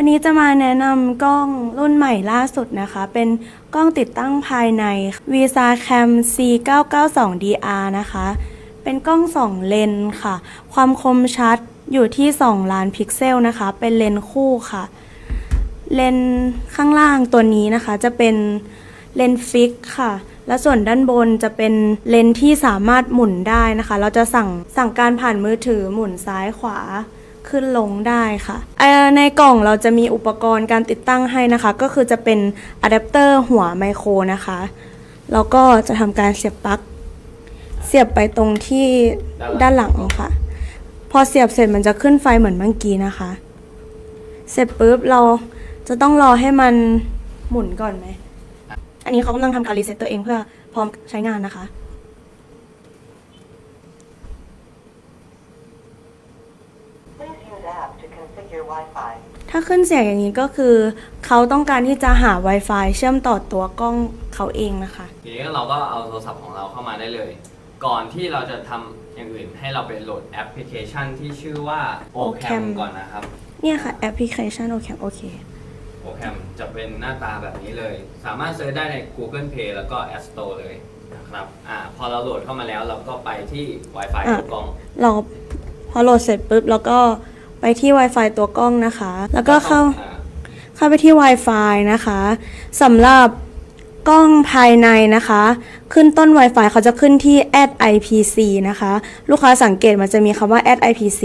วันนี้จะมาแนะนำกล้องรุ่นใหม่ล่าสุดนะคะ เป็นกล้องติดตั้งภายใน Visa Cam C992DR นะคะ เป็นกล้อง 2 เลนค่ะ ความคมชัดอยู่ที่ 2 ล้านพิกเซลนะคะ เป็นเลนคู่ค่ะ เลนข้างล่างตัวนี้นะคะจะเป็นเลนฟิกค่ะ และส่วนด้านบนจะเป็นเลนที่สามารถหมุนได้นะคะ เราจะสั่งสั่งการผ่านมือถือหมุนซ้ายขวา ขึ้นลงได้ค่ะเอ่อในกล่องเราจะมีอุปกรณ์การติดตั้งให้นะคะ ก็คือจะเป็นอะแดปเตอร์หัวไมโครนะคะ แล้วก็จะทำการเสียบปลั๊กเสียบไปตรงที่ด้านหลังค่ะ พอเสียบเสร็จมันจะขึ้นไฟเหมือนเมื่อกี้นะคะ เสร็จปุ๊บเราจะต้องรอให้มันหมุนก่อนไหม อันนี้เขากำลังทำการรีเซ็ตตัวเองเพื่อพร้อมใช้งานนะคะ Please use app to configure Wi-Fi. ถ้าขึ้นเสียงอย่างนี้ก็คือ เขาต้องการที่จะหา Wi-Fi เชื่อมต่อตัวกล้องเขาเองนะคะ ทีนี้เราก็เอาโทรศัพท์ของเราเข้ามาได้เลย ก่อนที่เราจะทำอย่างอื่นให้เราไปโหลดแอปพลิเคชันที่ชื่อว่า Ocam Ocam ก่อนนะครับ เนี่ยค่ะแอปพลิเคชันโอเคโอเค Ocam จะเป็นหน้าตาแบบนี้เลย สามารถเซิร์ชได้ใน Google Play แล้วก็ App Store เลยนะครับอ่าพอเราโหลดเข้ามาแล้วเราก็ไปที่ Wi-Fi อะตัวกล้อง เราพอโหลดเสร็จปุ๊บเราก็ ไปที่ Wi-Fi ตัวกล้องนะคะ แล้วก็เข้าอ่าเข้าไปที่ Wi-Fi นะคะสำหรับกล้องภายในนะคะ ขึ้นต้น Wi-Fi เขาจะขึ้นที่ @ipc นะคะ ลูกค้าสังเกตมันจะมีคำว่า @ipc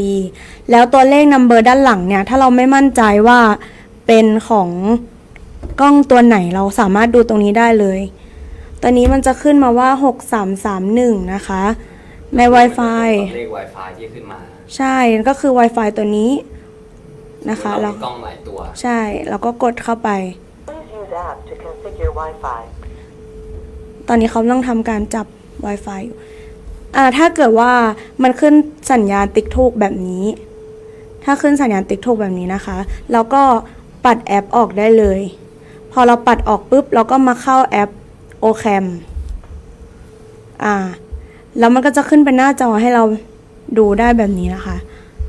แล้วตัวเลขนัมเบอร์ด้านหลังเนี่ย ถ้าเราไม่มั่นใจว่าเป็นของกล้องตัวไหนเราสามารถดูตรงนี้ได้เลย ตอนนี้มันจะขึ้นมาว่า 6331 นะคะ ใน Wi-Fi เลข Wi-Fi ที่ขึ้นมา ใช่ก็คือ Wi-Fi ตัวนี้นะคะเราแล้วมีกล้องหลายตัว ใช่แล้วก็กดเข้าไป Please use app to configure Wi-Fi. ตอนนี้เขากำลังทำการจับ Wi-Fi อยู่อ่าถ้าเกิดว่ามันขึ้นสัญญาณติ๊กถูกแบบนี้ ถ้าขึ้นสัญญาณติ๊กถูกแบบนี้นะคะเราก็ปัดแอปออกได้เลย พอเราปัดออกปุ๊บ เราก็มาเข้าแอป Ocam อ่า แล้วมันก็จะขึ้นเป็นหน้าจอให้เรา ดูได้แบบนี้นะคะ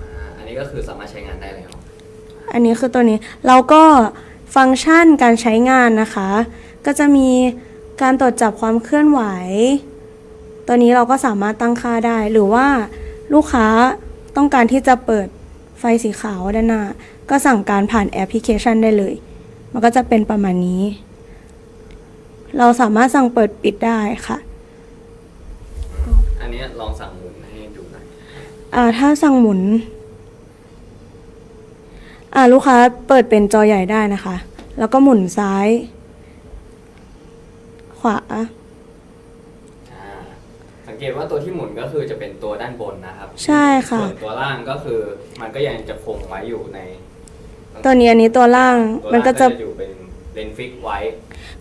อ่าอันนี้ก็คือสามารถใช้งานได้แล้ว อันนี้คือตัวนี้แล้วก็ฟังก์ชันการใช้งานนะคะ ก็จะมีการตรวจจับความเคลื่อนไหว ตัวนี้เราก็สามารถตั้งค่าได้ หรือว่าลูกค้าต้องการที่จะเปิดไฟสีขาวด้านหน้า ก็สั่งการผ่านแอปพลิเคชันได้เลย มันก็จะเป็นประมาณนี้ เราสามารถสั่งเปิดปิดได้ค่ะ อันนี้ลองสั่งหมุนให้ดูหน่อย อ่าถ้าสั่งหมุน อ่าลูกค้าเปิดเป็นจอใหญ่ได้นะคะ แล้วก็หมุนซ้าย ขวา อ่าสังเกตว่าตัวที่หมุนก็คือจะเป็นตัวด้านบนนะครับใช่ค่ะ ส่วนตัวล่างก็คือมันก็ยังจะคงไว้อยู่ในตัวนี้อันนี้ตัวล่างตัวมันล่างก็ก็จะจะอยู่เป็นเลนส์ฟิกไว้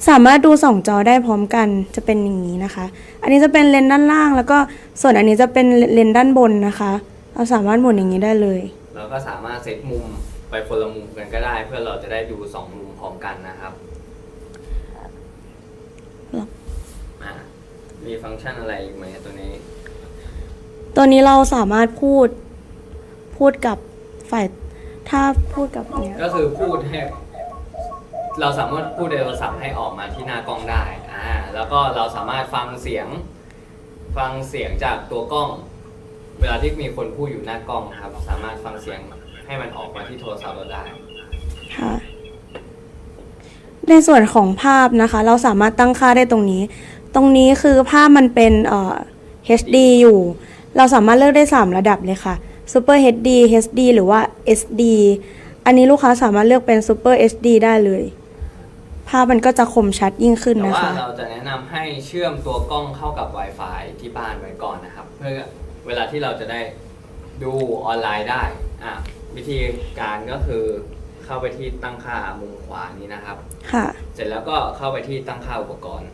สามารถดูสองจอได้พร้อมกันจะเป็นอย่างนี้นะคะ อันนี้จะเป็นเลนส์ด้านล่าง แล้วก็ส่วนอันนี้จะเป็นเลนส์ด้านบนนะคะ เราสามารถหมุนอย่างนี้ได้เลยแล้วก็สามารถเซตมุมไปคนละมุมกันก็ได้ เพื่อเราจะได้ดูสองมุมพร้อมกันนะครับหรออ่ามีฟังก์ชันอะไรอีกไหมตัวนี้ ตัวนี้เราสามารถพูดพูดกับฝ่ายถ้าพูดกับเนี้ยก็คือพูดให้ เราสามารถพูดในโทรศัพท์ให้ออกมาที่หน้ากล้องได้อ่าแล้วก็เราสามารถฟังเสียง ฟังเสียงจากตัวกล้อง เวลาที่มีคนพูดอยู่หน้ากล้องนะครับ สามารถฟังเสียงให้มันออกมาที่โทรศัพท์เราได้ ค่ะ ในส่วนของภาพนะคะ เราสามารถตั้งค่าได้ตรงนี้ ตรงนี้คือภาพมันเป็นเอ่อ HD อยู่ เราสามารถเลือกได้ 3 ระดับเลยค่ะ Super HD HD หรือว่า SD อันนี้ลูกค้าสามารถเลือกเป็น Super HD ได้เลย ภาพมันก็จะคมชัดยิ่งขึ้นแต่นะว่าคะ เราจะแนะนำให้เชื่อมตัวกล้องเข้ากับ Wi-Fi ที่บ้านไว้ก่อนนะครับ เพื่อเวลาที่เราจะได้ดูออนไลน์ได้อะวิธีการก็คือเข้าไปที่ตั้งค่ามุมขวานี้นะครับ ค่ะ เสร็จแล้วก็เข้าไปที่ตั้งค่าอุปกรณ์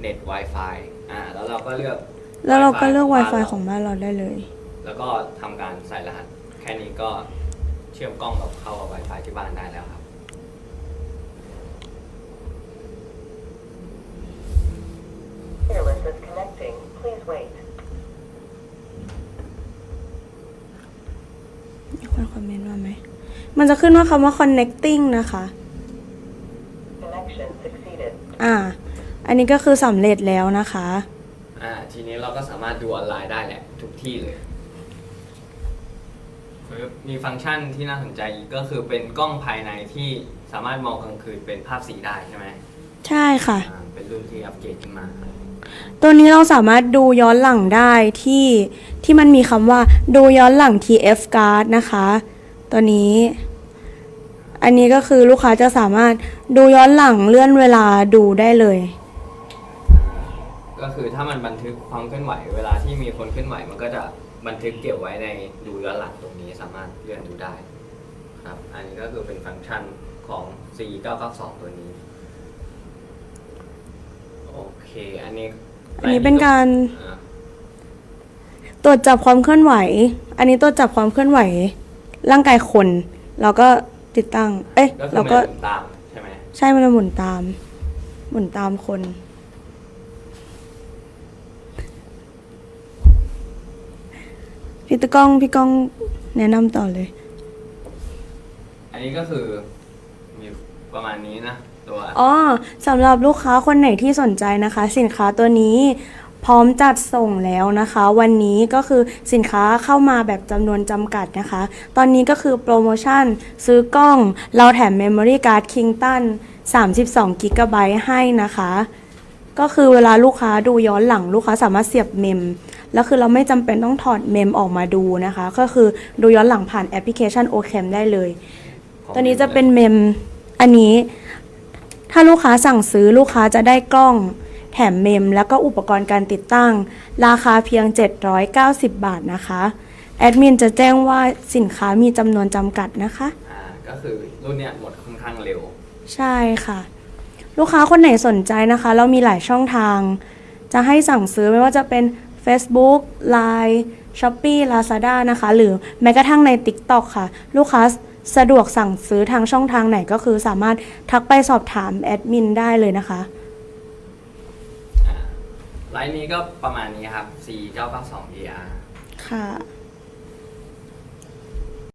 เน็ต Wi-Fi อ่าแล้วเราก็เลือก แล้วเราก็เลือกบ้าน Wi-Fi ของบ้านเราได้เลย แล้วก็ทำการใส่รหัส แค่นี้ก็เชื่อมกล้องกับเข้ากับ Wi-Fi ที่บ้านได้แล้วครับ Fearless is connecting. Please wait. มีคนคอมเมนต์มาไหม มันจะขึ้นว่าคำว่า connecting นะคะ Connection succeeded. อ่า อันนี้ก็คือสำเร็จแล้วนะคะ อ่าทีนี้เราก็สามารถดูออนไลน์ได้แหละ ทุกที่เลยปึ๊บมีฟังก์ชันที่น่าสนใจอีกก็คือเป็นกล้องภายในที่สามารถมองกลางคืนเป็นภาพสีได้ใช่ไหมใช่ค่ะ อ่าเป็นรุ่นที่อัปเกรดขึ้นมา ตัวนี้เราสามารถดูย้อนหลังได้ที่ที่มันมีคำว่าดูย้อนหลัง TF card นะคะ ตัวนี้ อันนี้ก็คือลูกค้าจะสามารถดูย้อนหลังเลื่อนเวลาดูได้เลย ก็คือถ้ามันบันทึกความเคลื่อนไหว เวลาที่มีคนเคลื่อนไหวมันก็จะบันทึกเก็บไว้ในดูย้อนหลังตรงนี้สามารถเลื่อนดูได้ครับ อันนี้ก็คือเป็นฟังก์ชันของ C992 ตัวนี้ อเคอันนี้อันนี้เป็นการ อ่าตรวจจับความเคลื่อนไหว อันนี้ตรวจจับความเคลื่อนไหว ร่างกายคนเราก็ติดตั้ง เอ๊ะก็คือเรามันก็จะหมุนตามใช่ไหมใช่มันจะหมุนตาม หมุนตามคน พี่ตะก้องพี่ก้องแนะนำต่อเลย อันนี้ก็คือมีประมาณนี้นะ ตัวอ๋อสำหรับลูกค้าคนไหนที่สนใจนะคะ สินค้าตัวนี้พร้อมจัดส่งแล้วนะคะ วันนี้ก็คือสินค้าเข้ามาแบบจำนวนจำกัดนะคะ ตอนนี้ก็คือโปรโมชั่นซื้อกล้อง เราแถม Memory Card Kington 32 g b ให้นะคะ ก็คือเวลาลูกค้าดูย้อนหลังลูกค้าสามารถเสียบเมม แล้วคือเราไม่จำเป็นต้องถอดเมมออกมาดูนะคะ ก็คือดูย้อนหลังผ่านแอปพลิเคชัน OCam ได้เลยของตัวนี้จะเป็นเมมอันนี้ ถ้าลูกค้าสั่งซื้อลูกค้าจะได้กล้อง แถมเมม แล้วก็อุปกรณ์การติดตั้ง ราคาเพียง 790 บาทนะคะแอดมินจะแจ้งว่าสินค้ามีจำนวนจำกัดนะคะ อ่าก็คือรุ่นเนี้ยหมดค่อนข้างเร็ว ใช่ค่ะ ลูกค้าคนไหนสนใจนะคะ เรามีหลายช่องทาง จะให้สั่งซื้อไม่ว่าจะเป็น Facebook Line Shopee Lazada นะคะ หรือแม้กระทั่งใน TikTok ค่ะ ลูกค้า สะดวกสั่งซื้อทางช่องทางไหนก็คือสามารถทักไปสอบถามแอดมินได้เลยนะคะอ่าไลน์นี้ก็ประมาณนี้ครับ C992DR ค่ะ